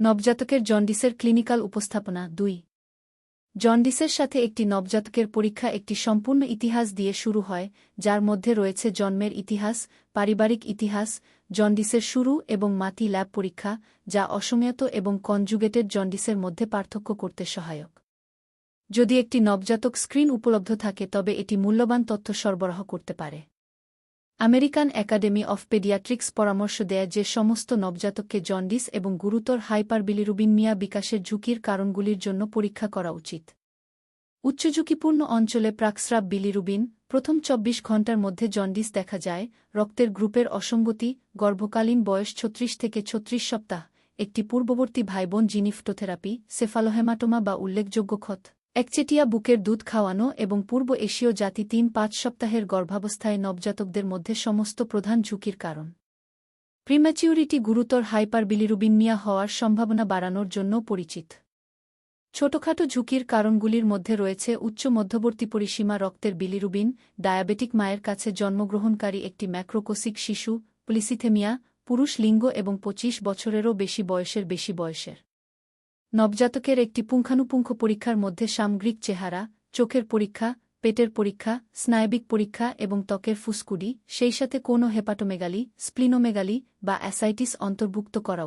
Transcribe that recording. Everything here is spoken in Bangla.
নবজাতকের জন্ডিসের ক্লিনিক্যাল উপস্থাপনা দুই। জন্ডিসের সাথে একটি নবজাতকের পরীক্ষা একটি সম্পূর্ণ ইতিহাস দিয়ে শুরু হয়, যার মধ্যে রয়েছে জন্মের ইতিহাস, পারিবারিক ইতিহাস, জন্ডিসের শুরু এবং মাতি ল্যাব পরীক্ষা, যা অসময়ত এবং কনজুগেটেড জন্ডিসের মধ্যে পার্থক্য করতে সহায়ক। যদি একটি নবজাতক স্ক্রিন উপলব্ধ থাকে, তবে এটি মূল্যবান তথ্য সরবরাহ করতে পারে। আমেরিকান একাডেমি অফ পেডিয়াট্রিক্স পরামর্শ দেয় যে সমস্ত নবজাতককে জন্ডিস এবং গুরুতর হাইপারবিলিরুবিনমিয়া বিকাশের ঝুঁকির কারণগুলির জন্য পরীক্ষা করা উচিত। উচ্চ ঝুঁকিপূর্ণ অঞ্চলে প্রাকস্রাব বিলিরুবিন, প্রথম চব্বিশ ঘণ্টার মধ্যে জন্ডিস দেখা যায়, রক্তের গ্রুপের অসঙ্গতি, গর্ভকালীন বয়স ছত্রিশ থেকে ছত্রিশ সপ্তাহ, একটি পূর্ববর্তী ভাইবোন জিনিফটোথেরাপি, সেফালোহেমাটোমা বা উল্লেখযোগ্য ক্ষত। একচেটিয়া বুকের দুধ খাওয়ানো এবং পূর্ব এশীয় জাতি তিন পাঁচ সপ্তাহের গর্ভাবস্থায় নবজাতকদের মধ্যে সমস্ত প্রধান ঝুঁকির কারণ। প্রিম্যাচিউরিটি গুরুতর হাইপার বিলিরুবিনমিয়া হওয়ার সম্ভাবনা বাড়ানোর জন্য পরিচিত। ছোটখাটো ঝুঁকির কারণগুলির মধ্যে রয়েছে উচ্চ মধ্যবর্তী পরিসীমা রক্তের বিলিরুবিন, ডায়াবেটিক মায়ের কাছে জন্মগ্রহণকারী একটি ম্যাক্রোকোসিক শিশু, প্লিসিথেমিয়া, পুরুষ লিঙ্গ এবং পঁচিশ বছরেরও বেশি বয়সের বেশি বয়সের। নবজাতকের একটি পুঙ্খানুপুঙ্খ পরীক্ষার মধ্যে সামগ্রিক চেহারা, চোখের পরীক্ষা, পেটের পরীক্ষা, স্নায়বিক পরীক্ষা এবং ত্বকের ফুসকুডি, সেই সাথে কোনো হেপাটোমেগালি স্প্লিনোমেগালি বা অ্যাসাইটিস অন্তর্ভুক্ত করা